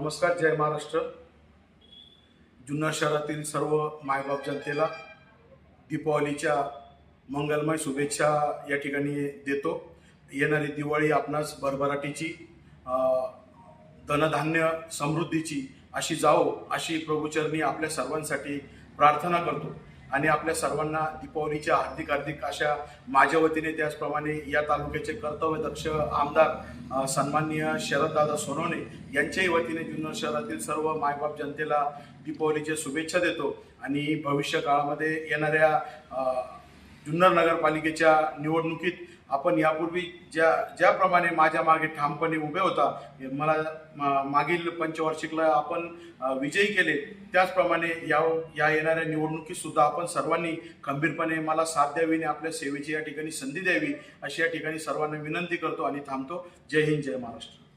नमस्कार जय महाराष्ट्र. जुन्नर शहरातील सर्व मायबाप जनतेला दीपावलीच्या मंगलमय शुभेच्छा या ठिकाणी देतो. येणारी दिवाळी आपणास भरभराटीची धनधान्य समृद्धीची अशी जाओ अशी प्रभूचरणी आपल्या सर्वांसाठी प्रार्थना करतो. आणि आपल्या सर्वांना दीपावलीच्या हार्दिक हार्दिक अशा माझ्या वतीने त्याचप्रमाणे या तालुक्याचे कर्तव्यदक्ष आमदार सन्माननीय शरददादा सोनवणे यांच्याही वतीने जुन्नर शहरातील सर्व मायबाप जनतेला दीपावलीच्या शुभेच्छा देतो. आणि भविष्य काळामध्ये येणाऱ्या जुन्नर नगरपालिकेच्या निवडणुकीत आपण यापूर्वी ज्या ज्याप्रमाणे माझ्या मागे ठामपणे उभे होता मला मा- मागील पंचवार्षिकला आपण विजयी केले त्याचप्रमाणे या या येणाऱ्या निवडणुकीतसुद्धा आपण सर्वांनी खंबीरपणे मला साथ द्यावी आणि आपल्या सेवेची या ठिकाणी संधी द्यावी अशी या ठिकाणी सर्वांना विनंती करतो आणि थांबतो. जय हिंद जय महाराष्ट्र.